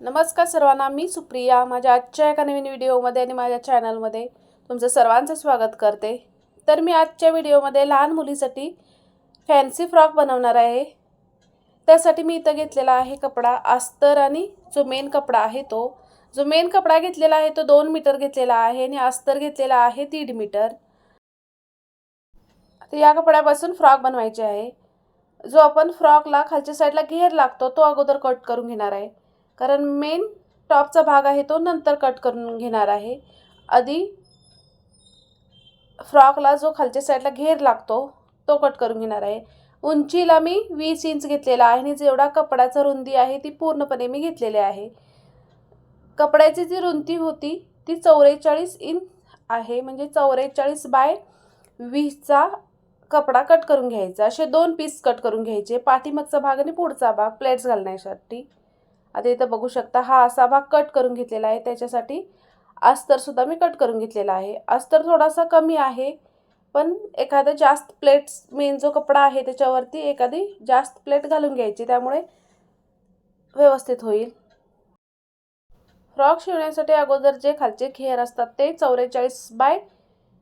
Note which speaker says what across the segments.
Speaker 1: नमस्कार सर्वांना मी सुप्रिया. माझ्या आजच्या एका नवीन व्हिडिओमध्ये आणि माझ्या चॅनलमध्ये तुमचं सर्वांचं स्वागत करते. तर मी आजच्या व्हिडिओमध्ये लहान मुलीसाठी फॅन्सी फ्रॉक बनवणार आहे. त्यासाठी मी इथं घेतलेला आहे कपडा अस्तर आणि जो मेन कपडा आहे तो. जो मेन कपडा घेतलेला आहे तो दोन मीटर घेतलेला आहे आणि अस्तर घेतलेला आहे दीड मीटर. तर या कपड्यापासून फ्रॉक बनवायचे आहे. जो आपण फ्रॉकला खालच्या साईडला घेर लागतो तो अगोदर कट करून घेणार आहे. कारण मेन टॉपचा भाग आहे तो नंतर कट करून घेणार आहे. आधी फ्रॉकला जो खालच्या साईडला घेर लागतो तो कट करून घेणार आहे. उंचीला मी वीस इंच घेतलेला आहे आणि जेवढा कपड्याचा रुंदी आहे ती पूर्णपणे मी घेतलेली आहे. कपड्याची जी रुंदी होती ती चौवेचाळीस इंच आहे. म्हणजे चौवेचाळीस बाय वीसचा कपडा कट करून घ्यायचा. असे दोन पीस कट करून घ्यायचे. पाठीमागचा भाग आणि पुढचा भाग प्लेट्स घालण्यासाठी. आता इथं बघू शकता हा असा भाग कट करून घेतलेला आहे. त्याच्यासाठी अस्तरसुद्धा मी कट करून घेतलेला आहे. अस्तर थोडासा कमी आहे पण एखादं जास्त प्लेट्स मेन जो कपडा आहे त्याच्यावरती एखादी जास्त प्लेट घालून घ्यायची. त्यामुळे व्यवस्थित होईल. फ्रॉक शिवण्यासाठी अगोदर जे खालचे खेअर असतात ते चौवेचाळीस बाय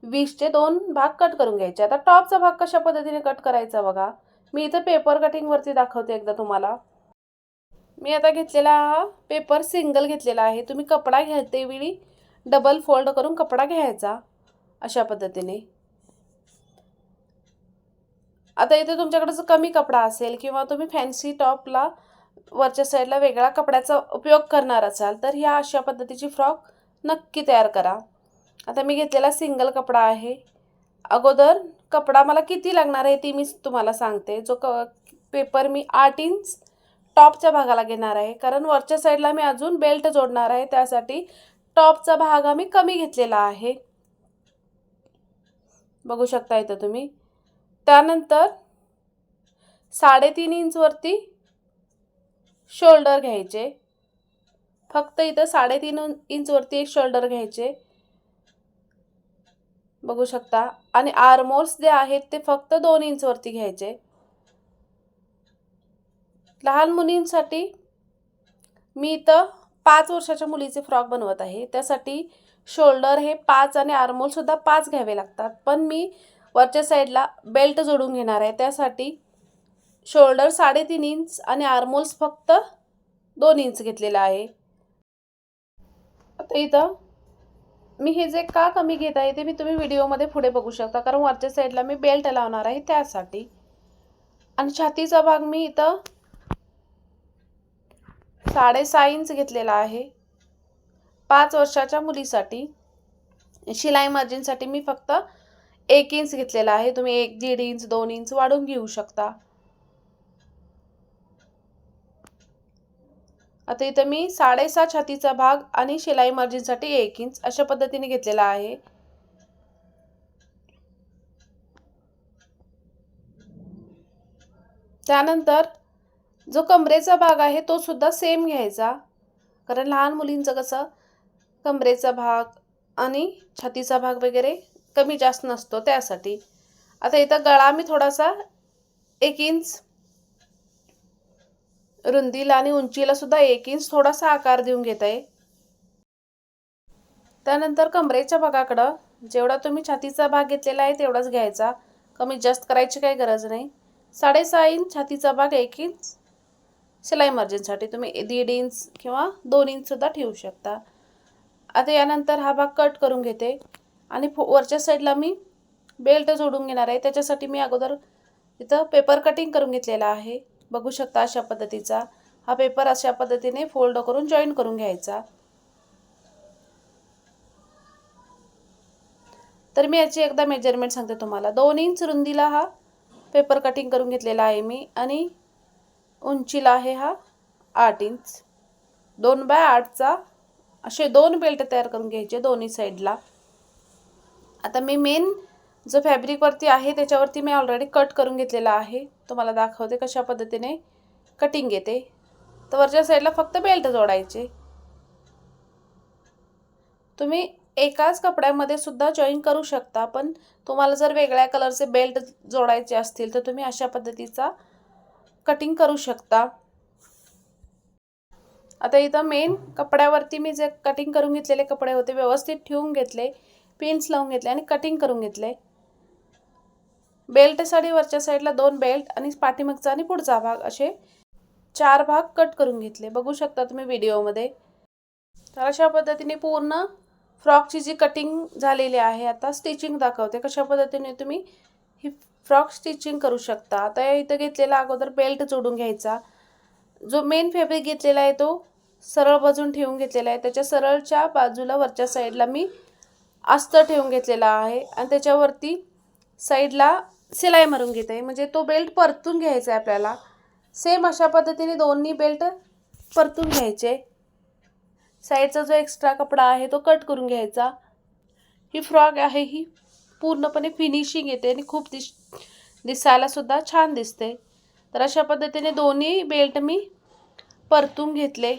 Speaker 1: वीसचे दोन भाग कट करून घ्यायचे. आता टॉपचा भाग कशा पद्धतीने कट करायचा बघा. मी इथं पेपर कटिंगवरती दाखवते एकदा तुम्हाला. मी आता घेतलेला हा पेपर सिंगल घेतलेला आहे. तुम्ही कपडा घ्यायते वेळी. डबल फोल्ड करून कपडा घ्यायचा अशा पद्धतीने. आता इथे तुमच्याकडे जर कमी कपडा असेल किंवा तुम्ही फॅन्सी टॉपला वरच्या साईडला वेगळा कपड्याचा उपयोग करणार असाल तर ह्या अशा पद्धतीची फ्रॉक नक्की तयार करा. आता मी घेतलेला सिंगल कपडा आहे. अगोदर कपडा मला किती लागणार आहे ती मी तुम्हाला सांगते. जो क पेपर मी आठ इंच टॉपच्या भागाला घेणार आहे. कारण वरच्या साईडला मी अजून बेल्ट जोडणार आहे. त्यासाठी टॉपचा भाग आम्ही कमी घेतलेला आहे. बघू शकता इथं तुम्ही. त्यानंतर साडेतीन इंचवरती शोल्डर घ्यायचे. फक्त इथं साडेतीन इंचवरती एक शोल्डर घ्यायचे. बघू शकता. आणि आर्मोर्स जे आहेत ते फक्त दोन इंचवरती घ्यायचे. लहान मुलींसाठी मी इथं पाच वर्षाच्या मुलीचे फ्रॉक बनवत आहे. त्यासाठी शोल्डर हे पाच आणि आर्मोलसुद्धा पाच घ्यावे लागतात. पण मी वरच्या साईडला बेल्ट जोडून घेणार आहे. त्यासाठी शोल्डर साडेतीन इंच आणि आर्मोल्स फक्त दोन इंच घेतलेला आहे. आता इथं मी हे जे का कमी घेत आहे ते मी तुम्ही व्हिडिओमध्ये पुढे बघू शकता. कारण वरच्या साईडला मी बेल्ट लावणार आहे त्यासाठी. आणि छातीचा भाग मी इथं साडेसहा इंच घेतलेला आहे. पाच वर्षाच्या मुलीसाठी. शिलाई मार्जिनसाठी मी फक्त एक इंच घेतलेला आहे. तुम्ही एक दीड इंच दोन इंच वाढून घेऊ शकता. आता इथं मी साडेसहा छातीचा भाग आणि शिलाई मार्जिनसाठी एक इंच अशा पद्धतीने घेतलेला आहे. त्यानंतर जो कमरेचा भाग आहे तो सुद्धा सेम घ्यायचा. कारण लहान मुलींचं कसं कमरेचा भाग आणि छातीचा भाग वगैरे कमी जास्त नसतो त्यासाठी. आता इथं गळा मी थोडासा एक इंच रुंदीला आणि उंचीला सुद्धा एक इंच थोडासा आकार देऊन घेत. आहे त्यानंतर कमरेच्या भागाकडं जेवढा तुम्ही छातीचा भाग घेतलेला आहे तेवढाच घ्यायचा. कमी जास्त करायची काही गरज नाही. साडेसहा इंच छातीचा भाग एक इंच शिलाई मार्जिनसाठी तुम्ही दीड इंच किंवा दोन इंचसुद्धा ठेवू शकता. आता यानंतर हा भाग कट करून घेते. आणि फो वरच्या साईडला मी बेल्ट जोडून घेणार आहे. त्याच्यासाठी मी अगोदर इथं पेपर कटिंग करून घेतलेला आहे. बघू शकता अशा पद्धतीचा. हा पेपर अशा पद्धतीने फोल्ड करून जॉईन करून घ्यायचा. तर मी याची एकदा मेजरमेंट सांगते तुम्हाला. दोन इंच रुंदीला हा पेपर कटिंग करून घेतलेला आहे मी. आणि उंचीला आहे हा आठ इंच. दोन बाय आठचा असे दोन बेल्ट तयार करून घ्यायचे दोन्ही साईडला. आता मी मेन जो फॅब्रिकवरती आहे त्याच्यावरती मी ऑलरेडी कट करून घेतलेला आहे. तुम्हाला दाखवते कशा पद्धतीने कटिंग येते. तर वरच्या साईडला फक्त बेल्ट जोडायचे. तुम्ही एकाच कपड्यामध्ये सुद्धा जॉईन करू शकता पण तुम्हाला जर वेगळ्या कलरचे बेल्ट जोडायचे असतील तर तुम्ही अशा पद्धतीचा कटिंग करू शकता. आता इथं मेन कपड्यावरती मी जे कटिंग करून घेतलेले कपडे होते व्यवस्थित ठेवून घेतले पिन्स लावून घेतले आणि कटिंग करून घेतले. बेल्ट साडीवरच्या साईडला दोन बेल्ट आणि पाठीमागचा आणि पुढचा भाग असे चार भाग कट करून घेतले. बघू शकता तुम्ही व्हिडिओमध्ये तर अशा पद्धतीने पूर्ण फ्रॉकची जी कटिंग झालेली आहे आता स्टिचिंग दाखवते. कशा पद्धतीने तुम्ही ही फ्रॉक स्टिचिंग करू शकता. आता इथं घेतलेला अगोदर बेल्ट जोडून घ्यायचा. जो मेन फॅब्रिक घेतलेला आहे तो सरळ बाजून ठेवून घेतलेला आहे. त्याच्या सरळच्या बाजूला वरच्या साईडला मी अस्तर ठेवून घेतलेला आहे. आणि त्याच्यावरती साईडला सिलाई मारून घेत आहे. म्हणजे तो बेल्ट परतून घ्यायचा आहे आपल्याला. सेम अशा पद्धतीने दोन्ही बेल्ट परतून घ्यायचे. साईडचा जो एक्स्ट्रा कपडा आहे तो कट करून घ्यायचा. ही फ्रॉक आहे. ही पूर्णपणे फिनिशिंग येते आणि खूप दिस दिसायला सुद्धा छान दिसते. तर अशा पद्धतीने दोन्ही बेल्ट मी परतून घेतले.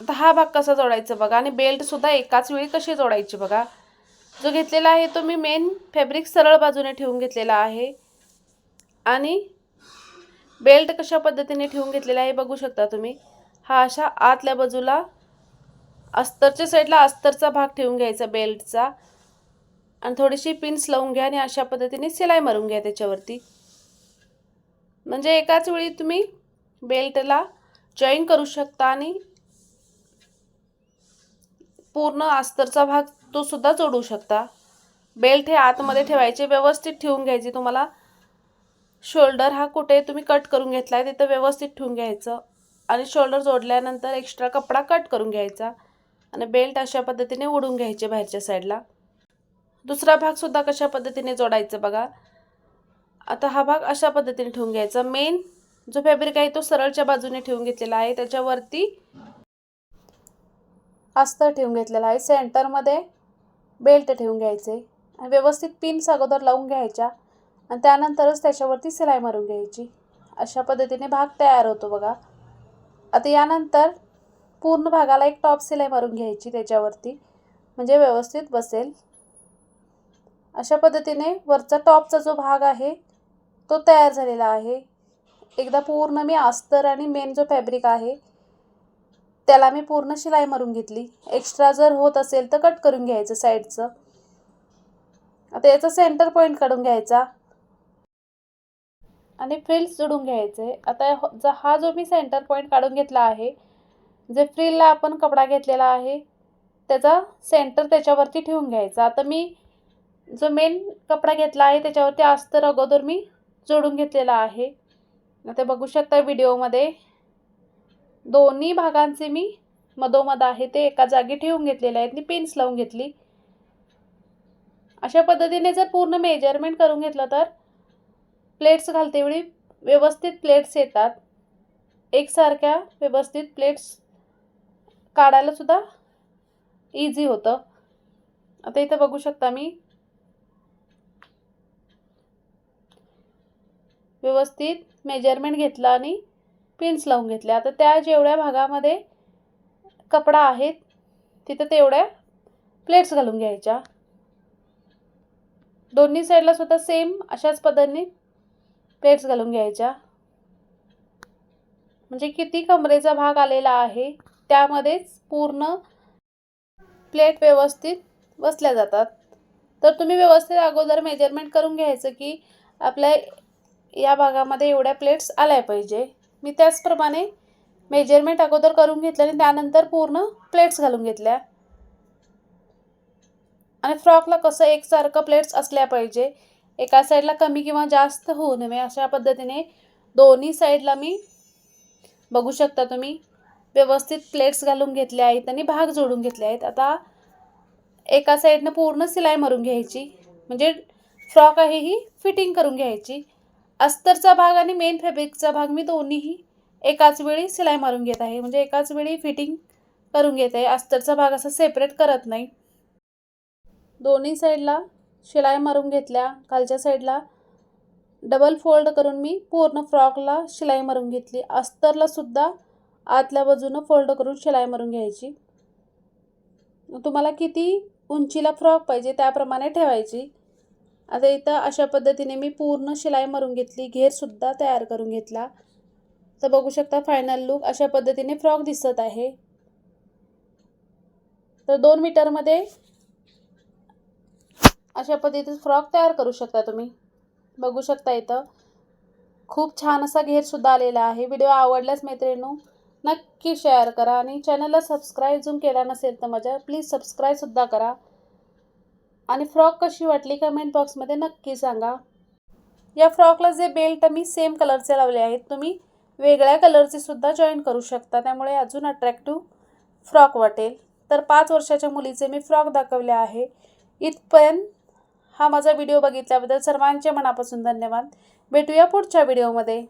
Speaker 1: आता हा भाग कसा जोडायचा बघा आणि बेल्टसुद्धा एकाच वेळी कशी जोडायची बघा. जो घेतलेला आहे तो मी मेन फॅब्रिक सरळ बाजूने ठेवून घेतलेला आहे. आणि बेल्ट कशा पद्धतीने ठेवून घेतलेला आहे बघू शकता तुम्ही. हा अशा आतल्या बाजूला अस्तरच्या साईडला अस्तरचा भाग ठेवून घ्यायचा बेल्टचा आणि थोडीशी पिन्स लावून घ्या आणि अशा पद्धतीने सिलाई मारून घ्या त्याच्यावरती. म्हणजे एकाच वेळी तुम्ही बेल्टला जॉईन करू शकता आणि पूर्ण आस्तरचा भाग तो सुद्धा जोडू शकता. बेल्ट हे आतमध्ये ठेवायचे व्यवस्थित ठेवून घ्यायचे. तुम्हाला शोल्डर हा कुठे तुम्ही कट करून घेतला आहे तिथं व्यवस्थित ठेवून घ्यायचं. आणि शोल्डर जोडल्यानंतर एक्स्ट्रा कपडा कट करून घ्यायचा. आणि बेल्ट अशा पद्धतीने ओढून घ्यायचे बाहेरच्या साईडला दुसरा भागसुद्धा कशा पद्धतीने जोडायचं बघा. आता हा भाग अशा पद्धतीने ठेवून घ्यायचा. मेन जो फॅब्रिक आहे तो सरळच्या बाजूने ठेवून घेतलेला आहे. त्याच्यावरती अस्तर ठेवून घेतलेला आहे. सेंटरमध्ये बेल्ट ठेवून घ्यायचे. आणि व्यवस्थित पिन्स अगोदर लावून घ्यायच्या. आणि त्यानंतरच त्याच्यावरती सिलाई मारून घ्यायची. अशा पद्धतीने भाग तयार होतो बघा. आता यानंतर पूर्ण भागाला एक टॉप सिलाई मारून घ्यायची त्याच्यावरती. म्हणजे व्यवस्थित बसेल. अशा पद्धतीने वरचा टॉपचा जो भाग आहे तो तयार झालेला आहे. एकदा पूर्ण मी अस्तर आणि मेन जो फॅब्रिक आहे त्याला मी पूर्ण शिलाई मारून घेतली. एक्स्ट्रा जर होत असेल तर कट करून घ्यायचं साईडचं. आता याचा सेंटर पॉईंट काढून घ्यायचा. आणि फ्रिल्स जोडून घ्यायचे. आता हो, ह- हा जो मी सेंटर पॉईंट काढून घेतला आहे जे फ्रिलला आपण कपडा घेतलेला आहे त्याचा सेंटर त्याच्यावरती ठेवून घ्यायचा. आता मी जो मेन कपडा घेतला आहे त्याच्यावरती अस्तर अगोदर मी जोडून घेतलेला आहे. ते बघू शकता व्हिडिओमध्ये. दोन्ही भागांचे मी मधोमध आहे ते एका जागी ठेवून घेतलेले आहेत. मी पिन्स लावून घेतली. अशा पद्धतीने जर पूर्ण मेजरमेंट करून घेतलं तर प्लेट्स घालतेवेळी व्यवस्थित प्लेट्स येतात. एकसारख्या व्यवस्थित प्लेट्स काढायलासुद्धा इझी होतं. आता इथं बघू शकता मी. व्यवस्थित मेजरमेंट घेतलं आणि पिन्स लावून घेतल्या. आता त्या जेवढ्या भागामध्ये कपडा आहे तिथं तेवढ्या प्लेट्स घालून घ्यायच्या. दोन्ही साईडला सुद्धा सेम अशाच पद्धतीने प्लेट्स घालून घ्यायच्या. म्हणजे किती कमरेचा भाग आलेला आहे त्यामध्येच पूर्ण प्लेट व्यवस्थित बसल्या जातात. तर तुम्ही व्यवस्थित अगोदर मेजरमेंट करून घ्यायचं की आपल्या या भागामध्ये एवढ्या प्लेट्स आल्या पाहिजे. मी त्याचप्रमाणे मेजरमेंट अगोदर करून घेतलं आणि त्यानंतर पूर्ण प्लेट्स घालून घेतल्या. आणि फ्रॉकला कसं एकसारखं प्लेट्स असल्या पाहिजे. एका साईडला कमी किंवा जास्त होऊ नये. म्हणजे अशा पद्धतीने दोन्ही साईडला मी बघू शकता तुम्ही. व्यवस्थित प्लेट्स घालून घेतले आहेत आणि भाग जोडून घेतले आहेत. आता एका साईडनं पूर्ण सिलाई मारून घ्यायची. म्हणजे फ्रॉक आहे ही फिटिंग करून घ्यायची. अस्तरचा भाग आणि मेन फॅब्रिकचा भाग मी दोन्हीही एकाच वेळी सिलाई मारून घेत आहे. म्हणजे एकाच वेळी फिटिंग करून घेत आहे. अस्तरचा भाग असा सेपरेट करत नाही. दोन्ही साईडला शिलाई मारून घेतल्या. खालच्या साईडला डबल फोल्ड करून मी पूर्ण फ्रॉकला शिलाई मारून घेतली. अस्तरला सुद्धा आतल्या बाजूनं फोल्ड करून शिलाई मारून घ्यायची. तुम्हाला किती उंचीला फ्रॉक पाहिजे त्याप्रमाणे ठेवायची. आता इथं अशा पद्धतीने मी पूर्ण शिलाई मारून घेतली घेरसुद्धा तयार करून घेतला. तर बघू शकता फायनल लुक अशा पद्धतीने फ्रॉक दिसत आहे. तर दोन मीटरमध्ये अशा पद्धतीत फ्रॉक तयार करू शकता तुम्ही. बघू शकता इथं खूप छान असा घेरसुद्धा आलेला आहे. व्हिडिओ आवडल्यास मैत्रिणू नक्की शेअर करा आणि चॅनलला सबस्क्राईब जून केला नसेल तर माझ्या प्लीज सबस्क्राईबसुद्धा करा. आणि फ्रॉक कशी वाटली कमेंट बॉक्समध्ये नक्की सांगा. या फ्रॉकला जे बेल्ट मी सेम कलरचे लावले आहेत. तुम्ही वेगळ्या कलरचे सुद्धा जॉईन करू शकता. त्यामुळे अजून अट्रॅक्टिव्ह फ्रॉक वाटेल. तर पाच वर्षाच्या मुलीचे मी फ्रॉक दाखवले आहे. इथपर्यंत हा माझा व्हिडिओ बघितल्याबद्दल सर्वांचे मनापासून धन्यवाद. भेटूया पुढच्या व्हिडिओमध्ये